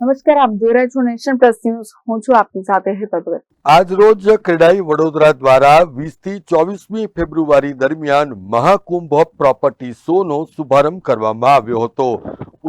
નમસ્કાર, આપ જોઈ રહ્યા છો નેશન પ્લસ ન્યૂઝ. હું છું આપની સાથે હેતલ આજ રોજ ક્રેડાઈ વડોદરા દ્વારા 20 થી ચોવીસમી ફેબ્રુઆરી દરમિયાન મહાકુંભ પ્રોપર્ટી શો નો શુભારંભ કરવામાં આવ્યો હતો.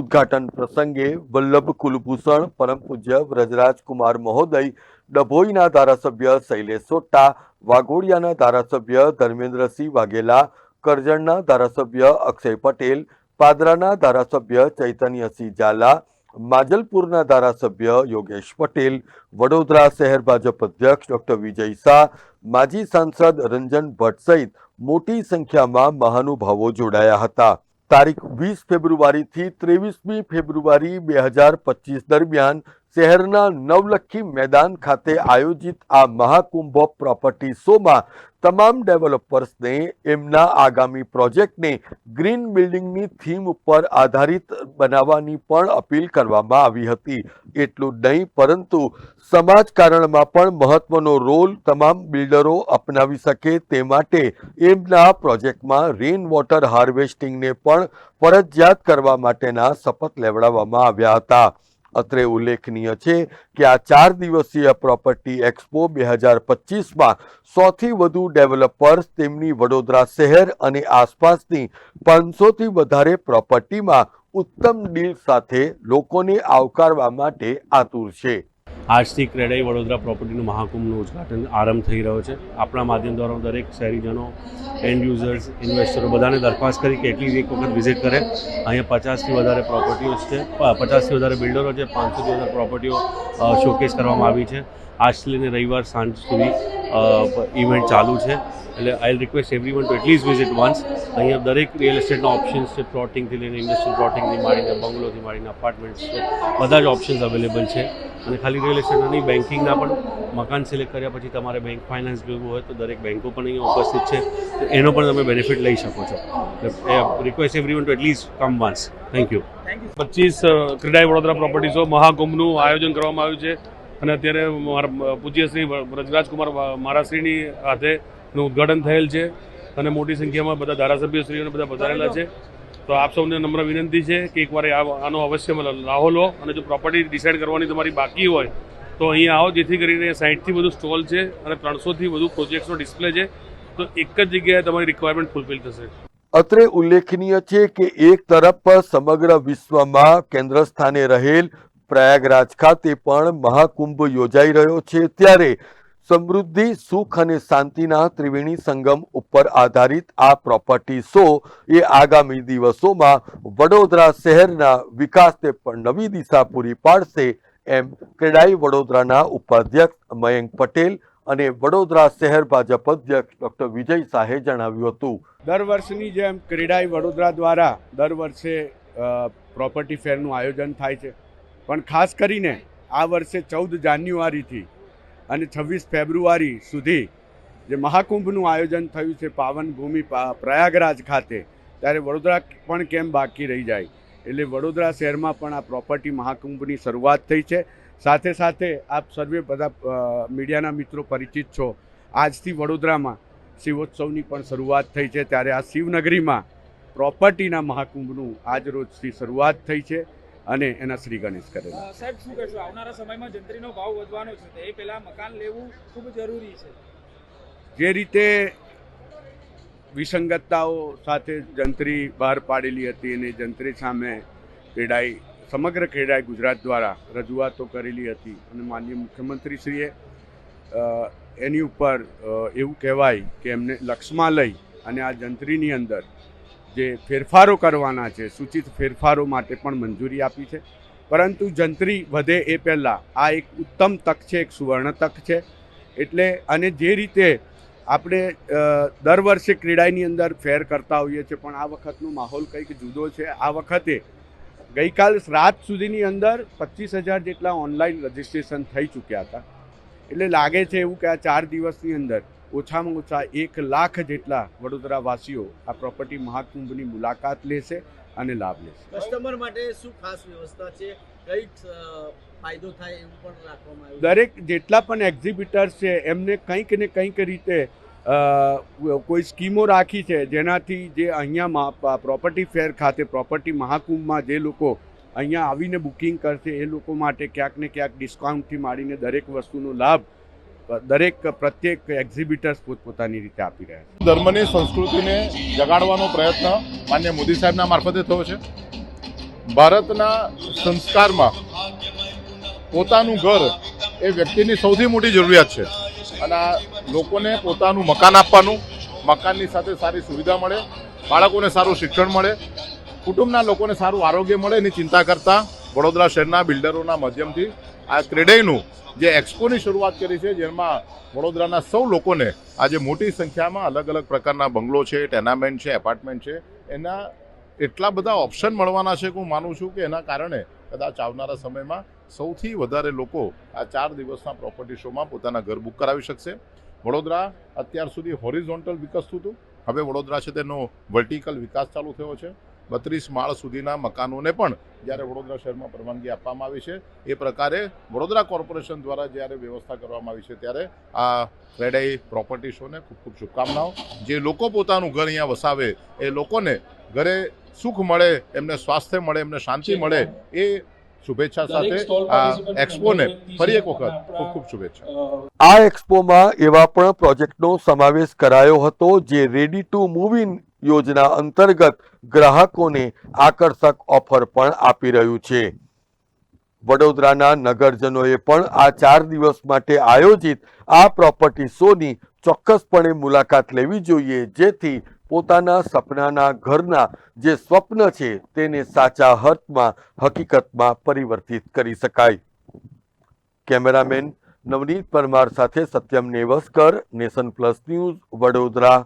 ઉદ્ઘાટન પ્રસંગે વલ્લભ કુલભૂષણ, પરમ પૂજ્ય વ્રજરાજકુમાર મહોદય, ડભોઈના ધારાસભ્ય શૈલેષ સોટ્ટા, વાઘોડિયાના ધારાસભ્ય ધર્મેન્દ્રસિંહ વાઘેલા, કરજણના ધારાસભ્ય અક્ષય પટેલ, પાદરાના ધારાસભ્ય ચૈતન્યસિંહ ઝાલા માજલપુરના ધારાસભ્ય યોગેશ પટેલ, વડોદરા શહેર ભાજપ અધ્યક્ષ ડોક્ટર વિજય શાહ, માજી સાંસદ રંજન ભટ્ટ સહિત મોટી સંખ્યામાં મહાનુભાવો જોડાયા હતા. તારીખ વીસ ફેબ્રુઆરીથી ત્રેવીસમી ફેબ્રુઆરી બે હજાર પચીસ દરમિયાન શહેરના નવલખી મેદાન ખાતે આયોજિત આ મહાકુંભ પ્રોપર્ટી શોમાં તમામ ડેવલપર્સને એમના આગામી પ્રોજેક્ટને ગ્રીન બિલ્ડિંગની થીમ ઉપર આધારિત બનાવવાની પણ અપીલ કરવામાં આવી હતી. એટલું નહીં, પરંતુ સમાજકારણમાં પણ મહત્વનો રોલ તમામ બિલ્ડરો અપનાવી શકે તે માટે એમના પ્રોજેક્ટમાં રેઇન વોટર હાર્વેસ્ટિંગને પણ ફરજિયાત કરવા માટેના શપથ લેવડાવવામાં આવ્યા હતા. અત્રે ઉલ્લેખનીય છે કે આ ચાર દિવસીય પ્રોપર્ટી એક્સપો બે હજાર પચીસમાં સૌથી વધુ ડેવલપર્સ તેમની વડોદરા શહેર અને આસપાસની પાંચસોથી વધારે પ્રોપર્ટીમાં ઉત્તમ ડીલ સાથે લોકોને આવકારવા માટે આતુર છે. આજથી ક્રેડાઈ વડોદરા પ્રોપર્ટીનું મહાકુંભનું ઉદઘાટન આરંભ થઈ રહ્યો છે. આપણા માધ્યમ દ્વારા દરેક શહેરીજનો એન્ડ યુઝર્સ ઇન્વેસ્ટરો બધાને દરખાસ્ત કરી કે એટલી એક વખત વિઝિટ કરે. અહીંયા પચાસથી વધારે પ્રોપર્ટીઓ છે. પચાસથી વધારે બિલ્ડરો છે. પાંચસોથી વધારે પ્રોપર્ટીઓ શોકેસ કરવામાં આવી છે. આજથી લઈને રવિવાર સાંજ સુધી ઇવેન્ટ ચાલુ છે. એટલે I request everyone to at least visit once અહીંયા દરેક રિયલ એસ્ટેટના ઓપ્શન્સ છે. પ્લોટિંગથી લઈને ઇન્ડસ્ટ્રીયલ પ્લોટિંગથી માંડીને બંગલોથી માંડીને અપાર્ટમેન્ટ્સ છે. બધા જ ઓપ્શન્સ અવેલેબલ છે. અને ખાલી રિયલ એસ્ટેટના નહીં બેન્કિંગના પણ મકાન સિલેક્ટ કર્યા પછી તમારે બેંક ફાઇનાન્સ લેવું હોય તો દરેક બેન્કો પણ અહીંયા ઉપસ્થિત છે. તો એનો પણ તમે બેનિફિટ લઈ શકો છો. Request everyone to at least come once thank you પચીસ ક્રીડાઈ વડોદરા પ્રોપર્ટીઝો મહાકુંભનું આયોજન કરવામાં આવ્યું છે. અને અત્યારે મારા, પૂજ્ય શ્રી વ્રજરાજકુમાર મહારાજશ્રીની હાથે નું ઉદ્ઘાટન થયેલ છે અને મોટી સંખ્યામાં બધા ધારાસભ્યશ્રીઓને બધા પધારેલા છે. તો આપ સૌને નમ્ર વિનંતી છે કે એકવાર આનો અવશ્ય લાહો લો અને જો પ્રોપર્ટી ડિસાઇડ કરવાની તમારી બાકી હોય, તો અહીંયા આવો જેથી કરીને સાઠથી વધુ સ્ટોલ છે અને ત્રણસોથી વધુ પ્રોજેક્ટ્સનો ડિસ્પ્લે છે. તો એક જ જગ્યાએ તમારી રિક્વાયરમેન્ટ ફૂલફિલ થશે. અત્રે ઉલ્લેખનીય છે કે એક તરફ સમગ્ર વિશ્વમાં કેન્દ્ર સ્થાને રહેલ પ્રયાગરાજ ખાતે પણ મહાકુંભ યોજાઈ રહ્યો છે. ત્યારે સમૃદ્ધિ, સુખ અને શાંતિના ત્રિવેણી સંગમ ઉપર આધારિત આ પ્રોપર્ટી શો એ આગામી દિવસોમાં વડોદરા શહેરના વિકાસને પણ નવી દિશા પૂરી પાડશે એમ ક્રેડાઈ વડોદરાના ઉપાધ્યક્ષ મયંક પટેલ અને વડોદરા શહેર ભાજપ અધ્યક્ષ ડોક્ટર વિજય શાહે જણાવ્યું હતું. દર વર્ષની જેમ ક્રેડાઈ વડોદરા દ્વારા દર વર્ષે પ્રોપર્ટી ફેરનું આયોજન થાય છે. પણ ખાસ કરીને આ વર્ષે ચૌદ જાન્યુઆરીથી અને છવ્વીસ ફેબ્રુઆરી સુધી જે મહાકુંભનું આયોજન થયું છે પાવન ભૂમિ પા- પ્રયાગરાજ ખાતે, ત્યારે વડોદરા પણ કેમ બાકી રહી જાય? એટલે વડોદરા શહેરમાં પણ આ પ્રોપર્ટી મહાકુંભની શરૂઆત થઈ છે. સાથે સાથે આપ સર્વે બધા મીડિયાના મિત્રો પરિચિત છો. આજથી વડોદરામાં શિવોત્સવની પણ શરૂઆત થઈ છે. ત્યારે આ શિવનગરીમાં પ્રોપર્ટીના મહાકુંભનું આજ રોજથી શરૂઆત થઈ છે. અને એના શ્રી ગણેશ કરેલા. સાહેબ શું કહેશો? આવનારા સમયમાં જંત્રીનો ભાવ વધવાનો છે તો પહેલા મકાન લેવું ખૂબ જરૂરી છે. જે રીતે વિસંગતતાઓ સાથે જંત્રી બહાર પાડેલી હતી અને જંત્રી સામે ક્રેડાઈ સમગ્ર ક્રેડાઈ ગુજરાત દ્વારા રજૂઆતો કરેલી હતી અને માનનીય મુખ્યમંત્રીશ્રીએ એની ઉપર એવું કહેવાય કે એમને લક્ષમાં લઈ અને આ જંત્રીની અંદર જે ફેરફારો કરવાના છે, સૂચિત ફેરફારો માટે પણ મંજૂરી આપી છે. પરંતુ જંત્રી વધે એ પહેલાં આ એક ઉત્તમ તક છે, એક સુવર્ણ તક છે. એટલે અને જે રીતે આપણે દર વર્ષે ક્રીડાની અંદર ફેર કરતા હોઈએ છીએ, પણ આ વખતનો માહોલ કંઈક જુદો છે. આ વખતે ગઈકાલ રાત સુધીની અંદર પચીસ હજાર જેટલા ઓનલાઈન રજિસ્ટ્રેશન થઈ ચૂક્યા હતા. એટલે લાગે છે એવું કે આ ચાર દિવસની અંદર ઓછામાં ઓછા એક લાખ જેટલા વડોદરાવાસીઓ આ પ્રોપર્ટી મહાકુંભની મુલાકાત લેશે અને લાભ લેશે. કસ્ટમર માટે શું ખાસ વ્યવસ્થા છે? કઈ ફાયદો થાય એવું પણ રાખવામાં આવ્યું દરેક જેટલા પણ એક્ઝિબિટર્સ છે એમને કંઈક ને કંઈક રીતે કોઈ સ્કીમો રાખી છે જેનાથી જે અહીંયા પ્રોપર્ટી ફેર ખાતે પ્રોપર્ટી મહાકુંભમાં જે લોકો અહીંયા આવીને બુકિંગ કરશે એ લોકો માટે ક્યાંક ને ક્યાંક ડિસ્કાઉન્ટથી માંડીને દરેક વસ્તુનો લાભ દરેક પ્રત્યેક એક્ઝિબિટર્સ પોતપોતાની રીતે આપી રહ્યા છે. ધર્મની સંસ્કૃતિને જગાડવાનો પ્રયત્ન માન્ય મોદી સાહેબના મારફતે થયો છે. ભારતના સંસ્કારમાં પોતાનું ઘર એ વ્યક્તિની સૌથી મોટી જરૂરિયાત છે. અને લોકોને પોતાનું મકાન આપવાનું, મકાનની સાથે સારી સુવિધા મળે, બાળકોને સારું શિક્ષણ મળે કુટુંબના લોકોને સારું આરોગ્ય મળે એની ચિંતા કરતા વડોદરા શહેરના બિલ્ડરોના માધ્યમથી આ ક્રેડેયનું જે એક્સપોની શરૂઆત કરી છે, જેમાં વડોદરાના સૌ લોકોને આજે મોટી સંખ્યામાં અલગ અલગ પ્રકારના બંગલો છે, ટેનામેન્ટ છે, એપાર્ટમેન્ટ છે, એના એટલા બધા ઓપ્શન મળવાના છે હું માનું છું કે એના કારણે કદાચ આવનારા સમયમાં સૌથી વધારે લોકો આ ચાર દિવસના પ્રોપર્ટી શોમાં પોતાના ઘર બુક કરાવી શકશે. વડોદરા અત્યાર સુધી હોરિઝોન્ટલ વિકસતું હતું. હવે વડોદરા છે તેનો વર્ટિકલ વિકાસ ચાલુ થયો છે. બત્રીસ માળ સુધીના મકાનોને પણ જ્યારે વડોદરા શહેરમાં પરવાનગી આપવામાં આવી છે એ પ્રકારે વડોદરા કોર્પોરેશન દ્વારા જ્યારે વ્યવસ્થા કરવામાં આવી છે ત્યારે આ ક્રેડાઈ પ્રોપર્ટી શોને ખૂબ ખૂબ શુભકામનાઓ. જે લોકો પોતાનું ઘર અહીંયા વસાવે એ લોકોને ઘરે સુખ મળે એમને સ્વાસ્થ્ય મળે એમને શાંતિ મળે એ શુભેચ્છા સાથે આ એક્સપોને ફરી એક વખત ખૂબ ખૂબ શુભેચ્છા. આ એક્સપોમાં એવા પણ પ્રોજેક્ટનો સમાવેશ કરાયો હતો જે રેડી ટુ મૂવ ઇન યોજના અંતર્ગત ગ્રાહકોને આકર્ષક ઓફર પણ આપી રહ્યું છે. વડોદરાના નગરજનોએ પણ આ ચાર દિવસ માટે આયોજિત આ પ્રોપર્ટી શોની ચોક્કસપણે મુલાકાત લેવી જોઈએ, જેથી પોતાના સપનાના ઘરના જે સ્વપ્ન છે તેને સાચા અર્થમાં, હકીકતમાં પરિવર્તિત કરી શકાય. કેમેરામેન નવનીત પરમાર સાથે Satyam Nevaskar, nation plus news, Vadodara.